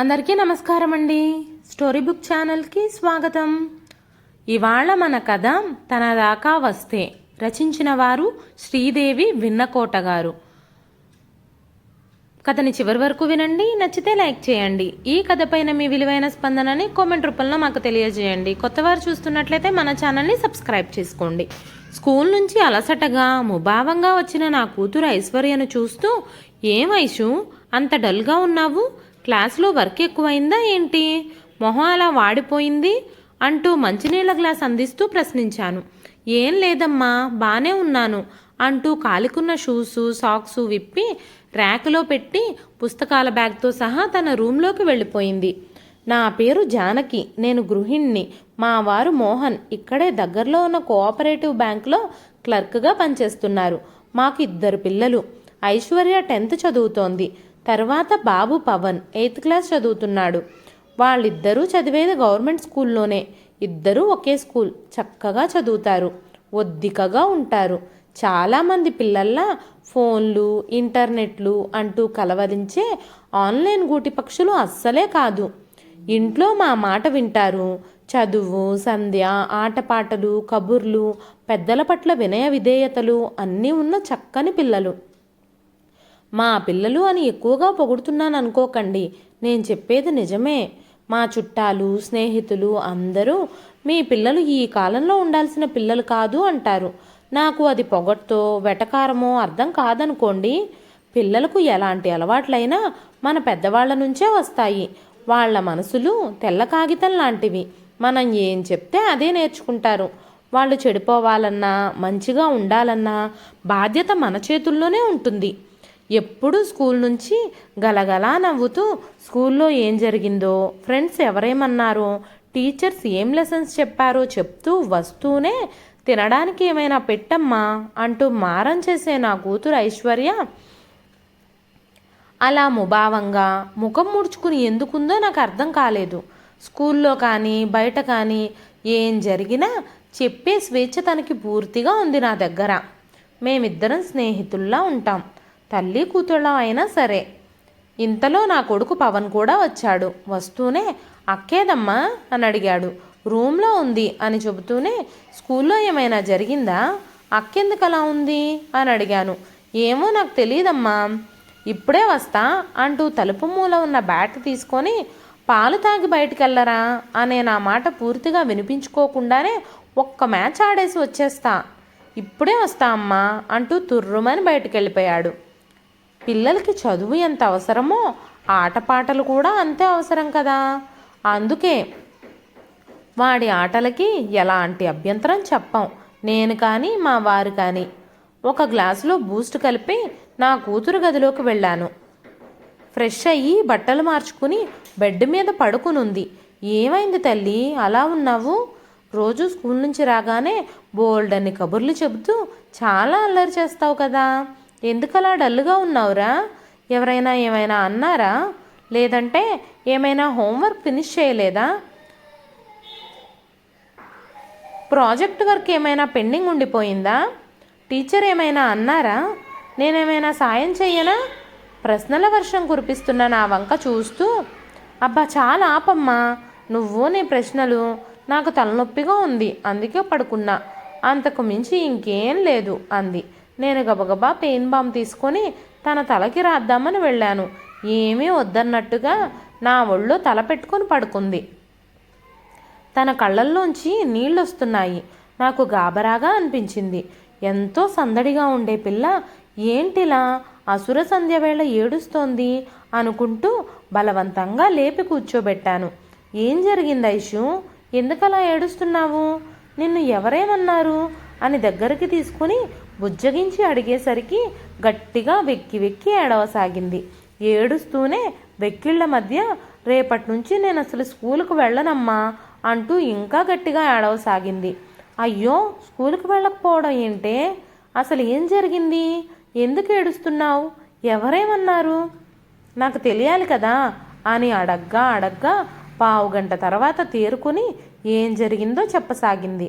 అందరికీ నమస్కారం అండి స్టోరీ బుక్ ఛానల్కి స్వాగతం. ఇవాళ మన కథ తన దాకా వస్తే రచించిన వారు శ్రీదేవి విన్నకోట గారు. కథని చివరి వరకు వినండి నచ్చితే లైక్ చేయండి. ఈ కథపైన మీ విలువైన స్పందనని కామెంట్ రూపంలో మాకు తెలియజేయండి. కొత్తవారు చూస్తున్నట్లయితే మన ఛానల్ని సబ్స్క్రైబ్ చేసుకోండి. స్కూల్ నుంచి అలసటగా ముభావంగా వచ్చిన నా కూతురు ఐశ్వర్యను చూస్తూ ఏం ఐషు అంత డల్గా ఉన్నావు? క్లాస్లో వర్క్ ఎక్కువైందా ఏంటి? మొహం అలా వాడిపోయింది అంటూ మంచినీళ్ళ గ్లాస్ అందిస్తూ ప్రశ్నించాను. ఏం లేదమ్మా బానే ఉన్నాను అంటూ కాలికున్న షూసు సాక్సు విప్పి ర్యాక్లో పెట్టి పుస్తకాల బ్యాగ్తో సహా తన రూంలోకి వెళ్ళిపోయింది. నా పేరు జానకి నేను గృహిణ్ణి మా వారు మోహన్. ఇక్కడే దగ్గరలో ఉన్న కోఆపరేటివ్ బ్యాంక్లో క్లర్క్గా పనిచేస్తున్నారు. మాకు ఇద్దరు పిల్లలు. ఐశ్వర్య టెన్త్ చదువుతోంది. తర్వాత బాబు పవన్ ఎయిత్ క్లాస్ చదువుతున్నాడు. వాళ్ళిద్దరూ చదివేది గవర్నమెంట్ స్కూల్లోనే. ఇద్దరూ ఒకే స్కూల్. చక్కగా చదువుతారు. ఒద్దికగా ఉంటారు. చాలామంది పిల్లల్లా ఫోన్లు ఇంటర్నెట్లు అంటూ కలవరించే ఆన్లైన్ గూటి పక్షులు అస్సలే కాదు. ఇంట్లో మా మాట వింటారు. చదువు సంధ్య ఆటపాటలు కబుర్లు పెద్దల పట్ల వినయ విధేయతలు అన్నీ ఉన్న చక్కని పిల్లలు. మా పిల్లలు అని ఎక్కువగా పొగుడుతున్నాను అనుకోకండి. నేను చెప్పేది నిజమే. మా చుట్టాలు స్నేహితులు అందరూ మీ పిల్లలు ఈ కాలంలో ఉండాల్సిన పిల్లలు కాదు అంటారు. నాకు అది పొగట్తో వెటకారమో అర్థం కాదనుకోండి. పిల్లలకు ఎలాంటి అలవాట్లైనా మన పెద్దవాళ్ళ నుంచే వస్తాయి. వాళ్ళ మనసులు తెల్ల కాగితం లాంటివి. మనం ఏం చెప్తే అదే నేర్చుకుంటారు. వాళ్ళు చెడిపోవాలన్నా మంచిగా ఉండాలన్నా బాధ్యత మన చేతుల్లోనే ఉంటుంది. ఎప్పుడూ స్కూల్ నుంచి గలగలా నవ్వుతూ స్కూల్లో ఏం జరిగిందో ఫ్రెండ్స్ ఎవరేమన్నారో టీచర్స్ ఏం లెసన్స్ చెప్పారో చెప్తూ వస్తూనే తినడానికి ఏమైనా పెట్టమ్మా అంటూ మారం చేసే నా కూతురు ఐశ్వర్య అలా ముభావంగా ముఖం ముడుచుకుని ఎందుకుందో నాకు అర్థం కాలేదు. స్కూల్లో కానీ బయట కానీ ఏం జరిగినా చెప్పే స్వేచ్ఛ తనకి పూర్తిగా ఉంది నా దగ్గర. మేమిద్దరం స్నేహితుల్లా ఉంటాం. తల్లి కూతుళ్ళం అయినా సరే. ఇంతలో నా కొడుకు పవన్ కూడా వచ్చాడు. వస్తూనే అక్కేదమ్మా? అని అడిగాడు. రూమ్లో ఉంది అని చెబుతూనే స్కూల్లో ఏమైనా జరిగిందా? అక్కెందుకు అలా ఉంది? అని అడిగాను. ఏమో నాకు తెలియదమ్మా ఇప్పుడే వస్తా అంటూ తలుపు మూల ఉన్న బ్యాట్ తీసుకొని పాలు తాగి బయటికెళ్ళరా అనే నా మాట పూర్తిగా వినిపించుకోకుండానే ఒక్క మ్యాచ్ ఆడేసి వచ్చేస్తా. ఇప్పుడే వస్తా అమ్మా అంటూ తుర్రుమని బయటికి వెళ్ళిపోయాడు పిల్లలకి చదువు ఎంత అవసరమో ఆటపాటలు కూడా అంతే అవసరం కదా. అందుకే వాడి ఆటలకి ఎలాంటి అభ్యంతరం చెప్పం. నేను కానీ మా వారు కానీ. ఒక గ్లాసులో బూస్ట్ కలిపి నా కూతురు గదిలోకి వెళ్ళాను. ఫ్రెష్ అయ్యి బట్టలు మార్చుకుని బెడ్ మీద పడుకునుంది. ఏమైంది తల్లి? అలా ఉన్నావు? రోజు స్కూల్ నుంచి రాగానే బోల్డ్ అని కబుర్లు చెబుతూ చాలా అల్లరి చేస్తావు కదా. ఎందుకలా డల్గా ఉన్నావురా? ఎవరైనా ఏమైనా అన్నారా? లేదంటే ఏమైనా హోంవర్క్ ఫినిష్ చేయలేదా? ప్రాజెక్ట్ వర్క్ ఏమైనా పెండింగ్ ఉండిపోయిందా? టీచర్ ఏమైనా అన్నారా? నేనేమైనా సాయం చెయ్యనా? ప్రశ్నల వర్షం కురిపిస్తున్న నా వంక చూస్తూ అబ్బా చాలా ఆపమ్మా. నువ్వు నీ ప్రశ్నలు నాకు తలనొప్పిగా ఉంది. అందుకే పడుకున్నా. అంతకు మించి ఇంకేం లేదు అంది. నేను గబగబా పెయిన్ బామ్ తీసుకొని తన తలకి రాద్దామని వెళ్ళాను. ఏమీ వద్దన్నట్టుగా నా ఒళ్ళో తల పెట్టుకొని పడుకుంది. తన కళ్ళల్లోంచి నీళ్ళొస్తున్నాయి. నాకు గాబరాగా అనిపించింది. ఎంతో సందడిగా ఉండే పిల్ల ఏంటిలా? అసుర సంధ్య వేళ ఏడుస్తోంది అనుకుంటూ బలవంతంగా లేపి కూర్చోబెట్టాను. ఏం జరిగింది ఐషు? ఎందుకలా ఏడుస్తున్నావు? నిన్ను ఎవరేమన్నారు? అని దగ్గరికి తీసుకుని బుజ్జగించి అడిగేసరికి గట్టిగా వెక్కి వెక్కి ఏడవసాగింది. ఏడుస్తూనే వెక్కిళ్ళ మధ్య రేపటి నుంచి నేను అసలు స్కూలుకు వెళ్ళనమ్మా అంటూ ఇంకా గట్టిగా ఏడవసాగింది. అయ్యో స్కూల్కి వెళ్ళకపోవడం ఏంటే? అసలు ఏం జరిగింది? ఎందుకు ఏడుస్తున్నావు? ఎవరేమన్నారు? నాకు తెలియాలి కదా అని అడగ్గా అడగ్గా పావు గంట తర్వాత తేరుకొని ఏం జరిగిందో చెప్పసాగింది.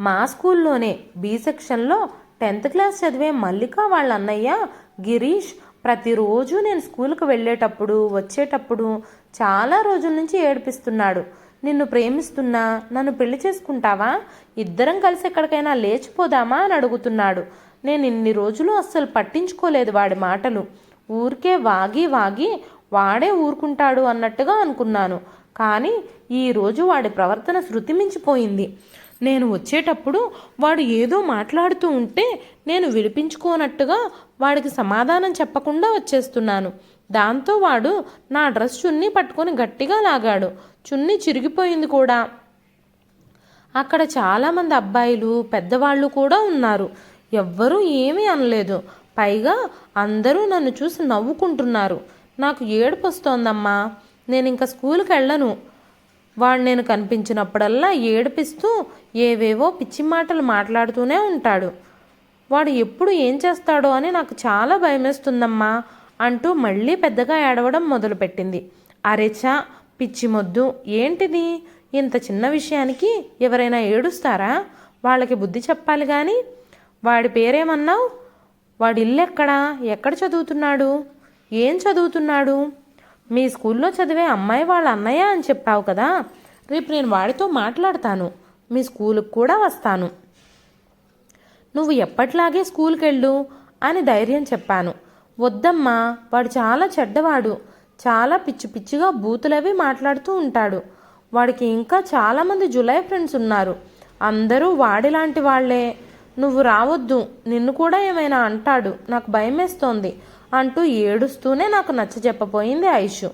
మా స్కూల్లోనే బి సెక్షన్లో టెన్త్ క్లాస్ చదివే మల్లిక వాళ్ళ అన్నయ్య గిరీష్ ప్రతిరోజు నేను స్కూల్కి వెళ్ళేటప్పుడు వచ్చేటప్పుడు చాలా రోజుల నుంచి ఏడిపిస్తున్నాడు. నిన్ను ప్రేమిస్తున్నా నన్ను పెళ్ళి చేసుకుంటావా? ఇద్దరం కలిసి ఎక్కడికైనా లేచిపోదామా అని అడుగుతున్నాడు. నేను ఇన్ని రోజులు అస్సలు పట్టించుకోలేదు వాడి మాటలు. ఊరికే వాగి వాగి వాడే ఊరుకుంటాడు అన్నట్టుగా అనుకున్నాను. కానీ ఈరోజు వాడి ప్రవర్తన శృతి మించిపోయింది నేను వచ్చేటప్పుడు వాడు ఏదో మాట్లాడుతూ ఉంటే నేను విడిపించుకోనట్టుగా వాడికి సమాధానం చెప్పకుండా వచ్చేస్తున్నాను. దాంతో వాడు నా డ్రెస్ చున్నీ పట్టుకొని గట్టిగా లాగాడు. చున్నీ చిరిగిపోయింది కూడా. అక్కడ చాలామంది అబ్బాయిలు పెద్దవాళ్ళు కూడా ఉన్నారు. ఎవ్వరూ ఏమీ అనలేదు. పైగా అందరూ నన్ను చూసి నవ్వుకుంటున్నారు. నాకు ఏడుపు వస్తోందమ్మా. నేను ఇంకా స్కూల్కి వెళ్ళను. వాడు నేను కనిపించినప్పుడల్లా ఏడిపిస్తూ ఏవేవో పిచ్చి మాటలు మాట్లాడుతూనే ఉంటాడు. వాడు ఎప్పుడు ఏం చేస్తాడో అని నాకు చాలా భయమేస్తుందమ్మా అంటూ మళ్ళీ పెద్దగా ఏడవడం మొదలుపెట్టింది. అరెచా పిచ్చి మొద్దు ఏంటిది? ఇంత చిన్న విషయానికి ఎవరైనా ఏడుస్తారా? వాళ్ళకి బుద్ధి చెప్పాలి కానీ వాడి పేరేమన్నావు? వాడి ఇల్లు ఎక్కడా? ఎక్కడ చదువుతున్నాడు? ఏం చదువుతున్నాడు? మీ స్కూల్లో చదివే అమ్మాయి వాళ్ళ అన్నయ్య అని చెప్పావు కదా రేపు నేను వాడితో మాట్లాడతాను. మీ స్కూల్కి కూడా వస్తాను. నువ్వు ఎప్పట్లాగే స్కూల్కి వెళ్ళు అని ధైర్యం చెప్పాను. వద్దమ్మా వాడు చాలా చెడ్డవాడు. చాలా పిచ్చి పిచ్చిగా బూతులవి మాట్లాడుతూ ఉంటాడు. వాడికి ఇంకా చాలామంది జులై ఫ్రెండ్స్ ఉన్నారు. అందరూ వాడిలాంటి వాళ్ళే. నువ్వు రావద్దు. నిన్ను కూడా ఏమైనా అంటాడు. నాకు భయమేస్తోంది. అంటూ ఏడుస్తూనే నాకు నచ్చ చెప్పబోయింది ఐషు.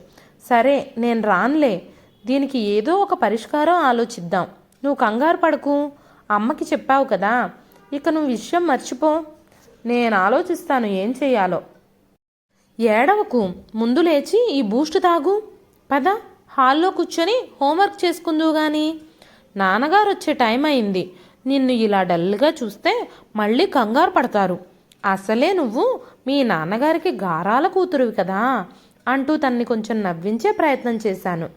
సరే నేను రానులే. దీనికి ఏదో ఒక పరిష్కారం ఆలోచిద్దాం. నువ్వు కంగారు పడకు. అమ్మకి చెప్పావు కదా. ఇక నువ్వు విషయం మర్చిపో. నేను ఆలోచిస్తాను ఏం చెయ్యాలో ఏడవకు. ముందు లేచి ఈ బూస్ట్ తాగు. పద హాల్లో కూర్చొని హోంవర్క్ చేసుకుందువు గాని. నాన్నగారు వచ్చే టైం అయింది. నిన్ను ఇలా డల్గా చూస్తే మళ్ళీ కంగారు పడతారు. అసలే నువ్వు మీ నాన్నగారికి గారాల కూతురువి కదా అంటూ తన్ని కొంచెం నవ్వించే ప్రయత్నం చేశాను.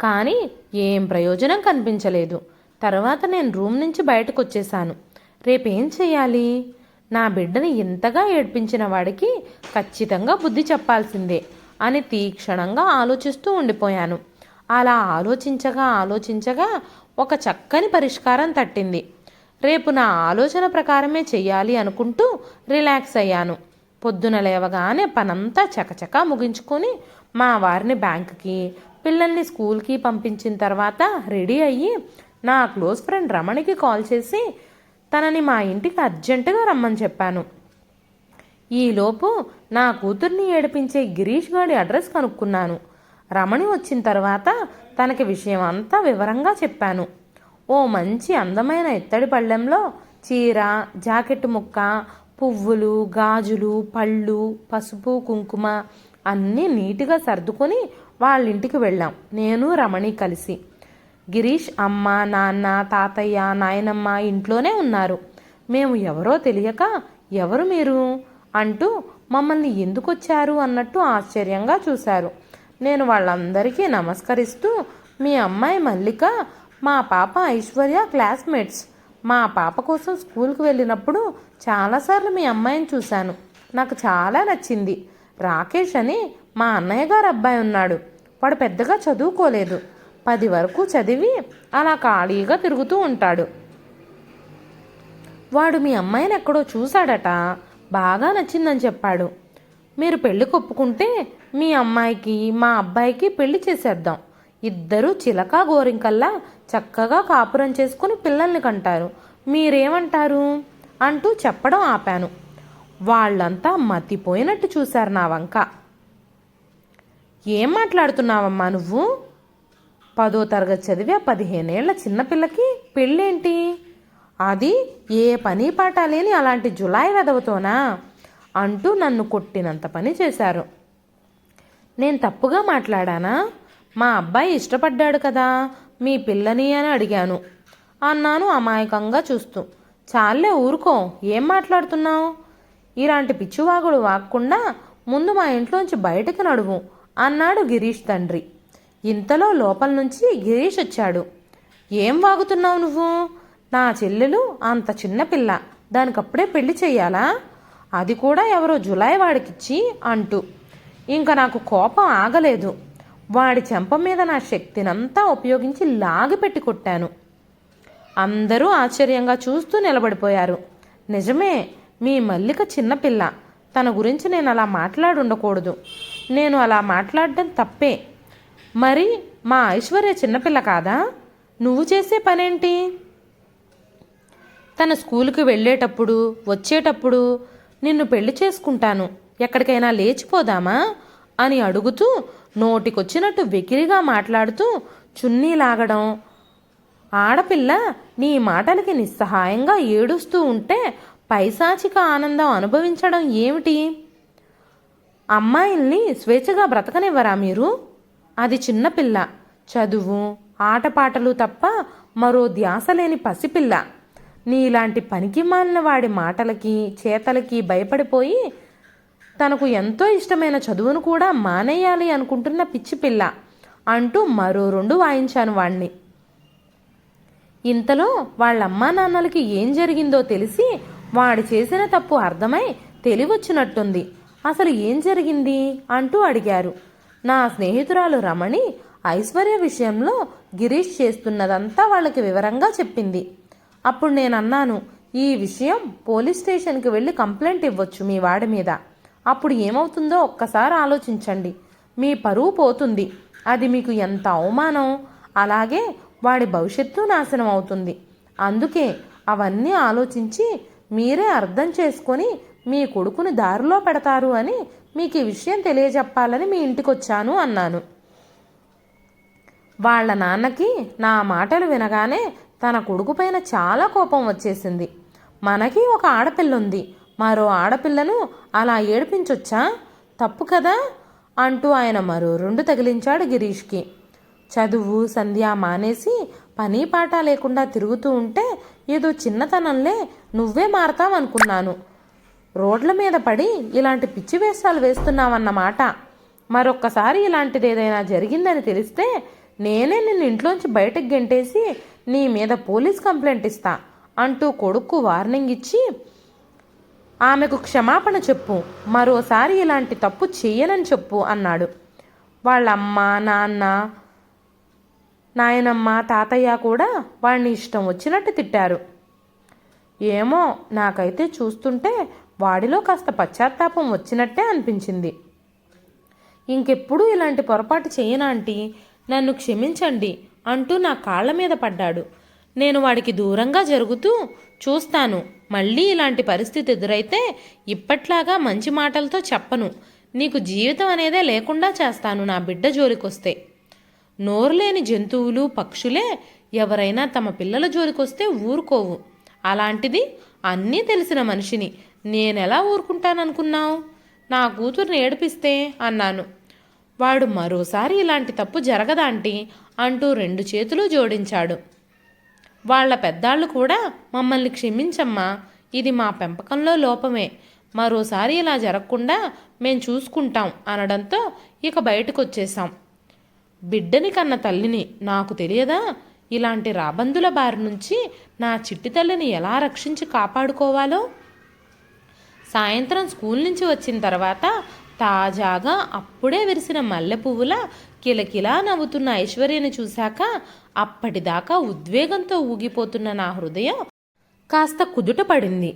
కానీ ఏం ప్రయోజనం కనిపించలేదు. తర్వాత నేను రూమ్ నుంచి బయటకు వచ్చేసాను రేపేం చేయాలి? నా బిడ్డని ఇంతగా ఏడ్పించిన వాడికి ఖచ్చితంగా బుద్ధి చెప్పాల్సిందే అని తీక్షణంగా ఆలోచిస్తూ ఉండిపోయాను. అలా ఆలోచించగా ఆలోచించగా ఒక చక్కని పరిష్కారం తట్టింది. రేపు నా ఆలోచన ప్రకారమే చెయ్యాలి అనుకుంటూ రిలాక్స్ అయ్యాను. పొద్దున లేవగానే పనంతా చకచకా ముగించుకొని మా వారిని బ్యాంకుకి పిల్లల్ని స్కూల్కి పంపించిన తర్వాత రెడీ అయ్యి నా క్లోజ్ ఫ్రెండ్ రమణికి కాల్ చేసి తనని మా ఇంటికి అర్జెంటుగా రమ్మని చెప్పాను. ఈలోపు నా కూతుర్ని ఏడిపించే గిరీష్ గారి అడ్రస్ కనుక్కున్నాను. రమణి వచ్చిన తర్వాత తనకి విషయం అంతా వివరంగా చెప్పాను. ఓ మంచి అందమైన ఇత్తడి పళ్ళెంలో చీర జాకెట్ ముక్క పువ్వులు గాజులు పళ్ళు పసుపు కుంకుమ అన్నీ నీట్గా సర్దుకొని వాళ్ళ ఇంటికి వెళ్ళాం. నేను రమణి కలిసి. గిరీష్ అమ్మ నాన్న తాతయ్య నాయనమ్మ ఇంట్లోనే ఉన్నారు. మేము ఎవరో తెలియక ఎవరు మీరు? అంటూ మమ్మల్ని ఎందుకు వచ్చారు అన్నట్టు ఆశ్చర్యంగా చూశారు. నేను వాళ్ళందరికీ నమస్కరిస్తూ మీ అమ్మాయి మల్లిక మా పాప ఐశ్వర్య క్లాస్మేట్స్. మా పాప కోసం స్కూల్కి వెళ్ళినప్పుడు చాలాసార్లు మీ అమ్మాయిని చూశాను. నాకు చాలా నచ్చింది. రాకేష్ అని మా అన్నయ్య గారు అబ్బాయి ఉన్నాడు. వాడు పెద్దగా చదువుకోలేదు. పది వరకు చదివి అలా ఖాళీగా తిరుగుతూ ఉంటాడు. వాడు మీ అమ్మాయిని ఎక్కడో చూశాడట. బాగా నచ్చిందని చెప్పాడు. మీరు పెళ్ళి కొప్పుకుంటే మీ అమ్మాయికి మా అబ్బాయికి పెళ్ళి చేసేద్దాం. ఇద్దరూ చిలక గోరింకల్లా చక్కగా కాపురం చేసుకుని పిల్లల్ని కంటారు. మీరేమంటారు? అంటూ చెప్పడం ఆపాను. వాళ్ళంతా మతిపోయినట్టు చూశారు నా వంక. ఏం మాట్లాడుతున్నావమ్మా నువ్వు? పదో తరగతి చదివే పదిహేనేళ్ళ చిన్నపిల్లకి పెళ్ళేంటి? అది ఏ పని పాట లేని అలాంటి జులాయి వెదవతోనా అంటూ నన్ను కొట్టినంత పని చేశారు. నేను తప్పుగా మాట్లాడానా? మా అబ్బాయి ఇష్టపడ్డాడు కదా మీ పిల్లని అని అడిగాను. అన్నాను అమాయకంగా చూస్తూ. చాలే ఊరుకో ఏం మాట్లాడుతున్నావు? ఇలాంటి పిచ్చివాగుడు వాక్కుండా ముందు మా ఇంట్లోంచి బయటకు నడువు అన్నాడు గిరీష్ తండ్రి. ఇంతలో లోపల నుంచి గిరీష్ వచ్చాడు. ఏం వాగుతున్నావు నువ్వు? నా చెల్లెలు అంత చిన్న పిల్ల దానికప్పుడే పెళ్ళి చెయ్యాలా? అది కూడా ఎవరో జులై వాడికిచ్చి అంటూ. ఇంకా నాకు కోపం ఆగలేదు. వాడి చెంప మీద నా శక్తినంతా ఉపయోగించి లాగిపెట్టి కొట్టాను. అందరూ ఆశ్చర్యంగా చూస్తూ నిలబడిపోయారు. నిజమే మీ మల్లిక చిన్నపిల్ల తన గురించి నేను అలా మాట్లాడుండకూడదు. నేను అలా మాట్లాడడం తప్పే. మరి మా ఐశ్వర్య చిన్నపిల్ల కాదా? నువ్వు చేసే పనేంటి? తన స్కూల్కి వెళ్ళేటప్పుడు వచ్చేటప్పుడు నిన్ను పెళ్ళి చేసుకుంటాను. ఎక్కడికైనా లేచిపోదామా? అని అడుగుతూ నోటికొచ్చినట్టు వెకిరిగా మాట్లాడుతూ చున్నీ లాగడం. ఆడపిల్ల నీ మాటలకి నిస్సహాయంగా ఏడుస్తూ ఉంటే పైశాచిక ఆనందం అనుభవించడం ఏమిటి? అమ్మాయిల్ని స్వేచ్ఛగా బ్రతకనివ్వరా మీరు? అది చిన్నపిల్ల. చదువు ఆటపాటలు తప్ప మరో ధ్యాస లేని పసిపిల్ల. నీలాంటి పనికి మాలిన వాడి మాటలకి చేతలకి భయపడిపోయి తనకు ఎంతో ఇష్టమైన చదువును కూడా మానేయాలి అనుకుంటున్న పిచ్చి పిల్ల అంటూ మరో రెండు వాయించాను వాణ్ణి. ఇంతలో వాళ్ళమ్మా నాన్నలకి ఏం జరిగిందో తెలిసి వాడు చేసిన తప్పు అర్థమై తెలివొచ్చినట్టుంది. అసలు ఏం జరిగింది? అంటూ అడిగారు. నా స్నేహితురాలు రమణి ఐశ్వర్య విషయంలో గిరీష్ చేస్తున్నదంతా వాళ్ళకి వివరంగా చెప్పింది. అప్పుడు నేను అన్నాను ఈ విషయం పోలీస్ స్టేషన్కి వెళ్ళి కంప్లైంట్ ఇవ్వచ్చు మీ వాడి మీద. అప్పుడు ఏమవుతుందో ఒక్కసారి ఆలోచించండి. మీ పరువు పోతుంది. అది మీకు ఎంత అవమానం? అలాగే వాడి భవిష్యత్తు నాశనం అవుతుంది. అందుకే అవన్నీ ఆలోచించి మీరే అర్థం చేసుకొని మీ కొడుకుని దారిలో పెడతారు అని మీకు ఈ విషయం తెలియజెప్పాలని మీ ఇంటికి వచ్చాను అన్నాను. వాళ్ళ నాన్నకి నా మాటలు వినగానే తన కొడుకు పైన చాలా కోపం వచ్చేసింది. మనకి ఒక ఆడపిల్ల ఉంది. మరో ఆడపిల్లను అలా ఏడిపించొచ్చా? తప్పు కదా? అంటూ ఆయన మరో రెండు తగిలించాడు గిరీష్కి. చదువు సంధ్య మానేసి పని పాట లేకుండా తిరుగుతూ ఉంటే ఏదో చిన్నతనంలే నువ్వే మారతావనుకున్నాను. రోడ్ల మీద పడి ఇలాంటి పిచ్చి వేషాలు వేస్తున్నావన్నమాట. మరొక్కసారి ఇలాంటిది ఏదైనా జరిగిందని తెలిస్తే నేనే నిన్ను ఇంట్లోంచి బయటకు గెంటేసి నీ మీద పోలీస్ కంప్లైంట్ ఇస్తా అంటూ కొడుకు వార్నింగ్ ఇచ్చి ఆమెకు క్షమాపణ చెప్పు మరోసారి ఇలాంటి తప్పు చేయనని చెప్పు అన్నాడు. వాళ్ళమ్మ నాన్న నాయనమ్మ తాతయ్య కూడా వాడిని ఇష్టం వచ్చినట్టు తిట్టారు. ఏమో నాకైతే చూస్తుంటే వాడిలో కాస్త పశ్చాత్తాపం వచ్చినట్టే అనిపించింది. ఇంకెప్పుడు ఇలాంటి పొరపాటు చేయనాంటి నన్ను క్షమించండి అంటూ నా కాళ్ళ మీద పడ్డాడు. నేను వాడికి దూరంగా జరుగుతూ చూస్తాను. మళ్ళీ ఇలాంటి పరిస్థితి ఎదురైతే ఇప్పట్లాగా మంచి మాటలతో చెప్పను. నీకు జీవితం అనేదే లేకుండా చేస్తాను నా బిడ్డ జోలికొస్తే. నోరులేని జంతువులు పక్షులే ఎవరైనా తమ పిల్లల జోలికొస్తే ఊరుకోవు. అలాంటిది అన్నీ తెలిసిన మనిషిని నేనెలా ఊరుకుంటాననుకున్నావు? నా కూతుర్ని ఏడిపిస్తే? అన్నాను. వాడు మరోసారి ఇలాంటి తప్పు జరగదాంటి అంటూ రెండు చేతులు జోడించాడు. వాళ్ళ పెద్దాళ్ళు కూడా మమ్మల్ని క్షమించమ్మా. ఇది మా పెంపకంలో లోపమే. మరోసారి ఇలా జరగకుండా మేం చూసుకుంటాం అనడంతో ఇక బయటకు వచ్చేసాం బిడ్డని కన్న తల్లిని నాకు తెలియదా? ఇలాంటి రాబందుల బారి నుంచి నా చిట్టి తల్లిని ఎలా రక్షించి కాపాడుకోవాలో? సాయంత్రం స్కూల్ నుంచి వచ్చిన తర్వాత తాజాగా అప్పుడే విరిసిన మల్లె పువ్వుల కిలకిలా నవ్వుతున్న ఐశ్వర్యని చూశాక అప్పటిదాకా ఉద్వేగంతో ఊగిపోతున్న నా హృదయం కాస్త కుదుట పడింది.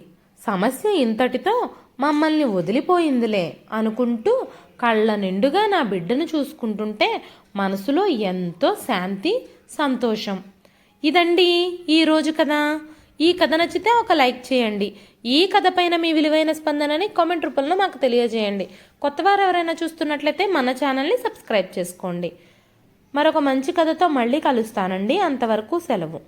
సమస్య ఇంతటితో మమ్మల్ని వదిలిపోయిందిలే అనుకుంటూ కళ్ళ నిండుగా నా బిడ్డను చూసుకుంటుంటే మనసులో ఎంతో శాంతి సంతోషం. ఇదండి ఈరోజు కదా ఈ కథ నచ్చితే ఒక లైక్ చేయండి. ఈ కథ పైన మీ విలువైన స్పందనని కామెంట్ రూపంలో మాకు తెలియజేయండి. కొత్తవారు ఎవరైనా చూస్తున్నట్లయితే మన ఛానల్ని సబ్స్క్రైబ్ చేసుకోండి. మరొక మంచి కథతో మళ్ళీ కలుస్తానండి. అంతవరకు సెలవు.